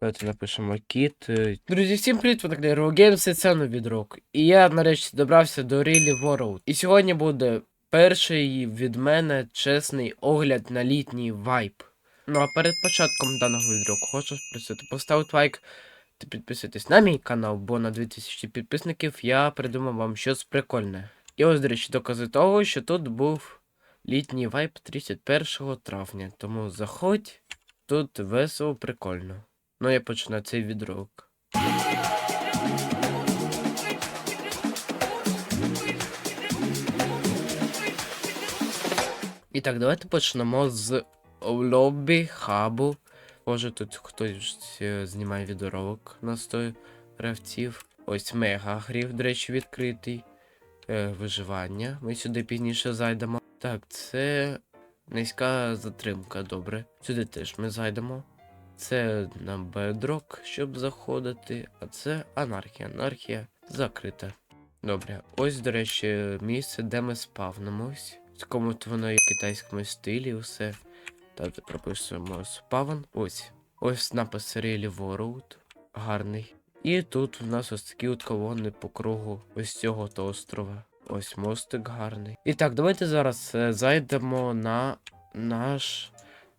Давайте напишемо кіт. е. Друзі, всім привіт, ви так Games, і це новий друг. І я нарешті добрався до Really World. І сьогодні буде перший від мене чесний огляд на літній вайб. Ну а перед початком даного відео хочу просити поставити лайк та підписуйтесь на мій канал, бо на 2000 підписників я придумав вам щось прикольне. І ось, до речі, докази того, що тут був літній вайб 31 травня. Тому заходь, тут весело, прикольно. Ну, я почну цей відрок. І так, давайте почнемо з лобі, хабу. Може тут хтось е, знімає відеоролик на 100 гравців. Ось мега грів, до речі, відкритий. Е, виживання. Ми сюди пізніше зайдемо. Так, це низька затримка, добре. Сюди теж ми зайдемо. Це на бедрок, щоб заходити, а це анархія. Анархія закрита. Добре, ось, до речі, місце, де ми спавнимось. В такому-то воно і китайському стилі все. Тобто прописуємо спавн. Ось. Ось напис Really World. Гарний. І тут у нас ось такі от колони по кругу ось цього то острова. Ось мостик гарний. І так, давайте зараз е, зайдемо на наш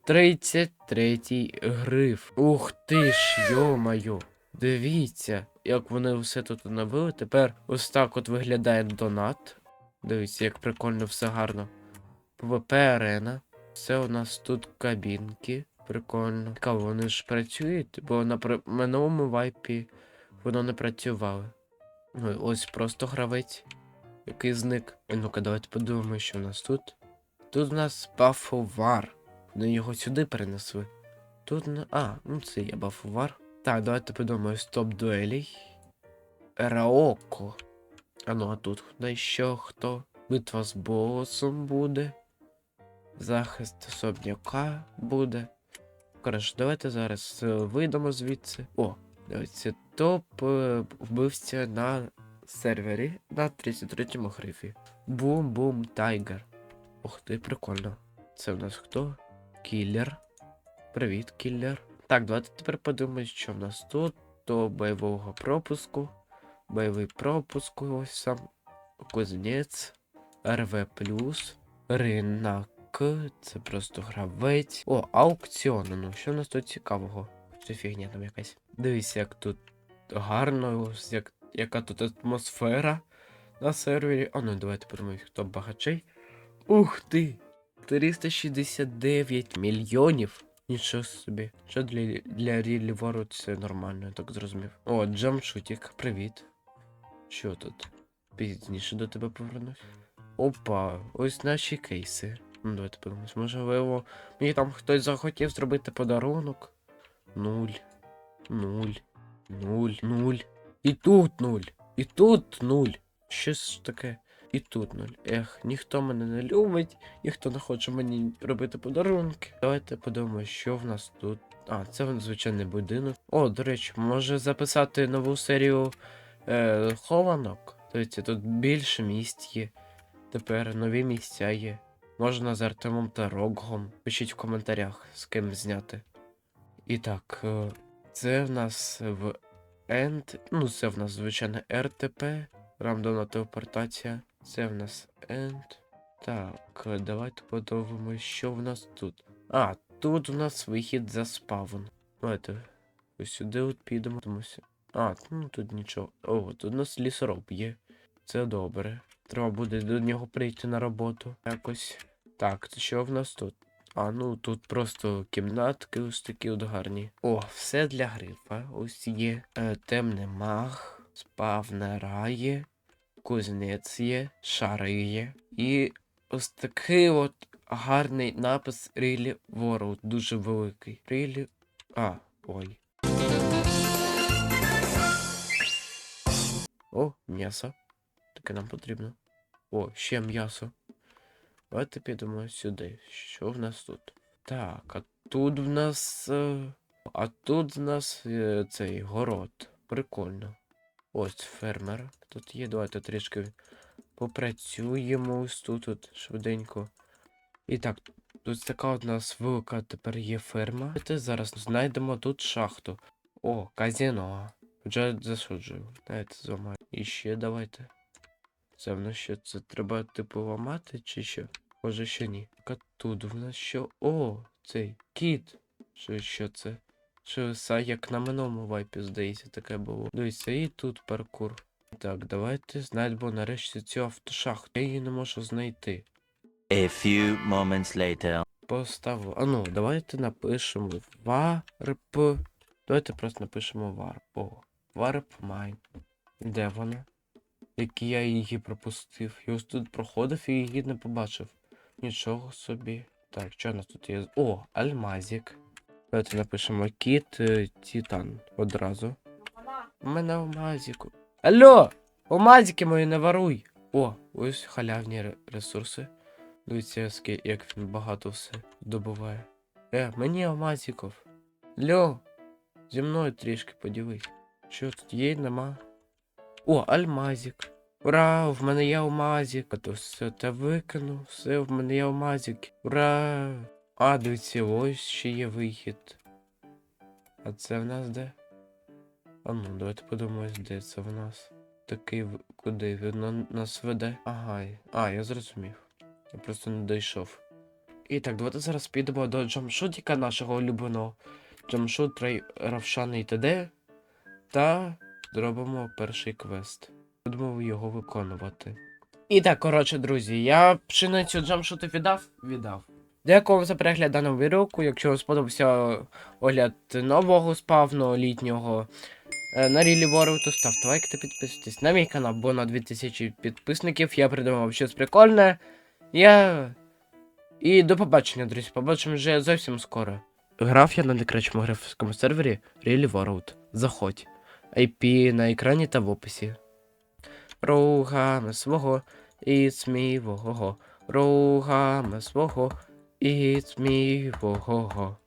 33-й гриф. Ух ти ж, йо-майо. Дивіться, як вони все тут оновили. Тепер ось так от виглядає донат. Дивіться, як прикольно все гарно. ПВП арена. Все у нас тут кабінки. Прикольно. Цікаво, вони ж працюють, бо на минулому вайпі воно не працювало. Ну, і ось просто гравець, який зник. Ну-ка, давайте подивимося, що у нас тут. Тут у нас бафовар. Вони його сюди перенесли. Тут не. А, ну це є бафовар. Так, давайте подумаємо стоп дуелей. Раоко. А ну а тут на що хто? Битва з босом буде. Захист особняка буде. Коротше, давайте зараз е, вийдемо звідси. О, дивіться, топ е, вбивця на сервері на 33-му грифі. Бум-бум тайгер. Ух ти, прикольно. Це в нас хто? Кіллер. Привіт, кіллер. Так, давайте тепер подивимось, що в нас тут. До бойового пропуску. Бойовий пропуск, ось сам. Кузнець. РВ ринок. Це просто гравець. О, аукціон. Ну, що в нас тут цікавого? Це фігня там якась. Дивіться, як тут гарно, як, яка тут атмосфера на сервері. А ну давайте подивимось, хто багачей. Ух ти! 369 мільйонів. Нічого собі. Що для, для Рілі це нормально, я так зрозумів. О, Джамшутік, привіт. Що тут? Пізніше до тебе повернусь. Опа, ось наші кейси. Ну, давайте подивимось, можливо, мені там хтось захотів зробити подарунок. Нуль. Нуль. Нуль. Нуль. І тут нуль. І тут нуль. Щось таке. І тут нуль. Ех, ніхто мене не любить, ніхто не хоче мені робити подарунки. Давайте подивимося, що в нас тут. А, це звичайний будинок. О, до речі, може записати нову серію е, хованок. Дивіться, тут більше місць є. Тепер нові місця є. Можна з Артемом та Рогом. Пишіть в коментарях, з ким зняти. І так, е, це в нас в End. Ну, це в нас звичайно РТП. Рандомна телепортація. Це в нас End. Так, давайте подивимось, що в нас тут. А, тут у нас вихід за спавн. Давайте ось сюди от підемо. А, ну тут нічого. О, тут у нас лісороб є. Це добре. Треба буде до нього прийти на роботу якось. Так, це що в нас тут? А, ну тут просто кімнатки ось такі от гарні. О, все для грифа. Ось є. Е, темний маг, спавнера є, кузнець є, шари є. І ось такий от гарний напис Really World, дуже великий. Really... А, ой. О, м'ясо. Таке нам потрібно. О, ще м'ясо. Давайте підемо сюди. Що в нас тут? Так, а тут в нас. е, А тут в нас е, цей город. Прикольно. Ось фермер. Тут є. Давайте трішки попрацюємо ось тут от швиденько. І так, тут така от у нас велика тепер є ферма. Давайте зараз знайдемо тут шахту. О, казино. Вже засуджую. Давайте зламаю. І ще давайте. Це в нас що? Це треба типу ламати чи що? Може ще ні. Тут в нас що? О, цей кіт. Що, що це? Що са, як на минулому вайпі, здається, таке було. Дивіться, і тут паркур. Так, давайте знайдемо нарешті цю автошахту. Я її не можу знайти. A few moments later. Поставив. А ну, давайте напишемо варп. Давайте просто напишемо варп. О, варп майн. Де вона? Які я її пропустив. Я ось тут проходив і її не побачив. Нічого собі. Так, що у нас тут є? О, альмазік. Давайте напишемо кіт е, Титан одразу. У мене алмазіку. Алло! Алмазики мої не воруй! О, ось халявні ресурси. Дивіться, як він багато все добуває. Е, мені алмазиків. Льо, зі мною трішки поділись. Що тут є, нема? О, альмазик. Ура, в мене є алмазик. А то все те викину, все, в мене є алмазик. Ура! А, дивіться, ось ще є вихід. А це в нас де? А ну, давайте подумаємо, де це в нас. Такий, куди він нас веде? Ага, а, я зрозумів. Я просто не дійшов. І так, давайте зараз підемо до джамшутіка нашого улюбленого. Джамшут Равшани ТД. Та зробимо перший квест. Будемо його виконувати. І так, коротше, друзі, я пшеницю джамшуту віддав? Віддав. Дякую вам за перегляд даного відео. Якщо вам сподобався огляд нового спавну літнього е, на Рілі Вору, то ставте лайк та підписуйтесь на мій канал, бо на 2000 підписників я придумав щось прикольне. Я. І до побачення, друзі. Побачимо вже зовсім скоро. Грав я на найкращому графському сервері Really World. Заходь. IP на екрані та в описі. Рухами свого і смівого. Рухами свого і смівого.